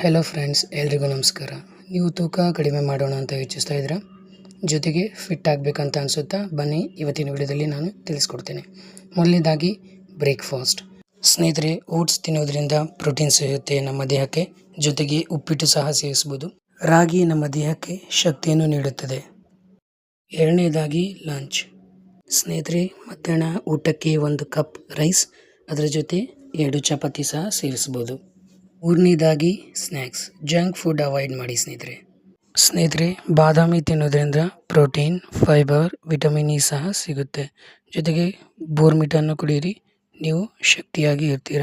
Hello friends ಎಲ್ರಿಗೂ ನಮಸ್ಕಾರ. ನೀವು ತೂಕ ಕಡಿಮೆ ಮಾಡೋಣ ಅಂತ ಯೋಚಿಸ್ತಾ ಇದ್ದೀರಾ? ಜೊತೆಗೆ ಫಿಟ್ ಆಗಬೇಕಂತ ಅನಿಸುತ್ತಾ? ಬನ್ನಿ, ಇವತ್ತಿನ ವಿಡಿಯೋದಲ್ಲಿ ನಾನು ತಿಳಿಸ್ಕೊಡ್ತೇನೆ. ಮೊದಲನೇದಾಗಿ ಬ್ರೇಕ್ಫಾಸ್ಟ್ ಸ್ನೇಹಿತರೆ ಓಟ್ಸ್ ತಿನ್ನೋದ್ರಿಂದ ಪ್ರೋಟೀನ್ ಸಿಗುತ್ತೆ ನಮ್ಮ ದೇಹಕ್ಕೆ. ಜೊತೆಗೆ ಉಪ್ಪಿಟ್ಟು ಸಹ ಸೇವಿಸ್ಬೋದು. ರಾಗಿ ನಮ್ಮ ದೇಹಕ್ಕೆ ಶಕ್ತಿಯನ್ನು ನೀಡುತ್ತದೆ. ಎರಡನೇದಾಗಿ ಲಂಚ್ ಸ್ನೇಹಿತರೆ, ಮಧ್ಯಾಹ್ನ ಊಟಕ್ಕೆ ಒಂದು ಕಪ್ ರೈಸ್ ಅದರ ಜೊತೆ ಎರಡು ಚಪಾತಿ ಸಹ ಸೇವಿಸ್ಬೋದು. ಮೂರನೇದಾಗಿ ಸ್ನ್ಯಾಕ್ಸ್, ಜಂಕ್ ಫುಡ್ ಅವಾಯ್ಡ್ ಮಾಡಿ ಸ್ನೇಹಿತರೆ. ಸ್ನೇಹಿತರೆ, ಬಾದಾಮಿ ತಿನ್ನೋದ್ರಿಂದ ಪ್ರೋಟೀನ್, ಫೈಬರ್, ವಿಟಮಿನ್ ಇ ಸಹ ಸಿಗುತ್ತೆ. ಜೊತೆಗೆ ಬೋರ್ಮಿಟನ್ನು ಕುಡಿಯಿರಿ ನೀವು ಶಕ್ತಿಯಾಗಿ ಇರ್ತೀರ.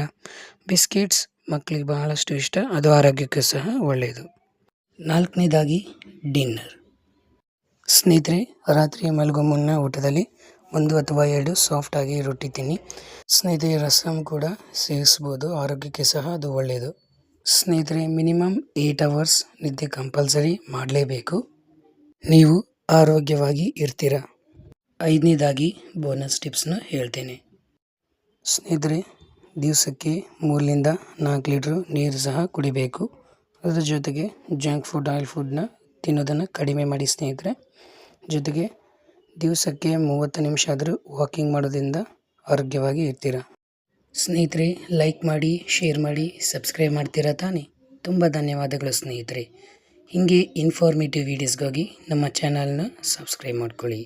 ಬಿಸ್ಕೆಟ್ಸ್ ಮಕ್ಕಳಿಗೆ ಬಹಳಷ್ಟು ಇಷ್ಟ, ಅದು ಆರೋಗ್ಯಕ್ಕೆ ಸಹ ಒಳ್ಳೆಯದು ನಾಲ್ಕನೇದಾಗಿ, ಡಿನ್ನರ್. ಸ್ನೇಹಿತರೆ ರಾತ್ರಿ ಮಲಗೋ ಮುನ್ನ ಊಟದಲ್ಲಿ ಒಂದು ಅಥವಾ ಎರಡು ಸಾಫ್ಟಾಗಿ ರೊಟ್ಟಿ ತಿನ್ನಿ. ಸ್ನೇಹಿತರೆ ರಸಮ್ ಕೂಡ ಸೇವಿಸ್ಬೋದು, ಆರೋಗ್ಯಕ್ಕೆ ಸಹ ಅದು ಒಳ್ಳೆಯದು ಸ್ನೇಹಿತರೆ ಮಿನಿಮಮ್ ಏಯ್ಟ್ ಅವರ್ಸ್ ನಿದ್ದೆ ಕಂಪಲ್ಸರಿ ಮಾಡಲೇಬೇಕು. ನೀವು ಆರೋಗ್ಯವಾಗಿ ಇರ್ತೀರ? ಐದನೇದಾಗಿ ಬೋನಸ್ ಟಿಪ್ಸ್ನ ಹೇಳ್ತೇನೆ. ಸ್ನೇಹಿತರೆ, ದಿವಸಕ್ಕೆ ಮೂರರಿಂದ ನಾಲ್ಕು ಲೀಟ್ರು ನೀರು ಸಹ ಕುಡಿಬೇಕು. ಅದರ ಜೊತೆಗೆ ಜಂಕ್ ಫುಡ್ ಆಯಿಲ್ ಫುಡ್ನ ತಿನ್ನೋದನ್ನು ಕಡಿಮೆ ಮಾಡಿ ಸ್ನೇಹಿತರೆ. ಜೊತೆಗೆ ದಿವಸಕ್ಕೆ ಮೂವತ್ತು ನಿಮಿಷ ಆದರೂ ವಾಕಿಂಗ್ ಮಾಡೋದ್ರಿಂದ ಆರೋಗ್ಯವಾಗಿ ಇರ್ತೀರ? ಸ್ನೇಹಿತರೆ ಲೈಕ್ ಮಾಡಿ ಶೇರ್ ಮಾಡಿ ಸಬ್ಸ್ಕ್ರೈಬ್ ಮಾಡ್ತೀರಾ ತಾನೇ? ತುಂಬ ಧನ್ಯವಾದಗಳು ಸ್ನೇಹಿತರೆ. ಹೀಗೆ ಇನ್ಫಾರ್ಮೇಟಿವ್ ವೀಡಿಯೋಸ್ಗಾಗಿ ನಮ್ಮ ಚಾನಲ್ನ ಸಬ್ಸ್ಕ್ರೈಬ್ ಮಾಡ್ಕೊಳ್ಳಿ.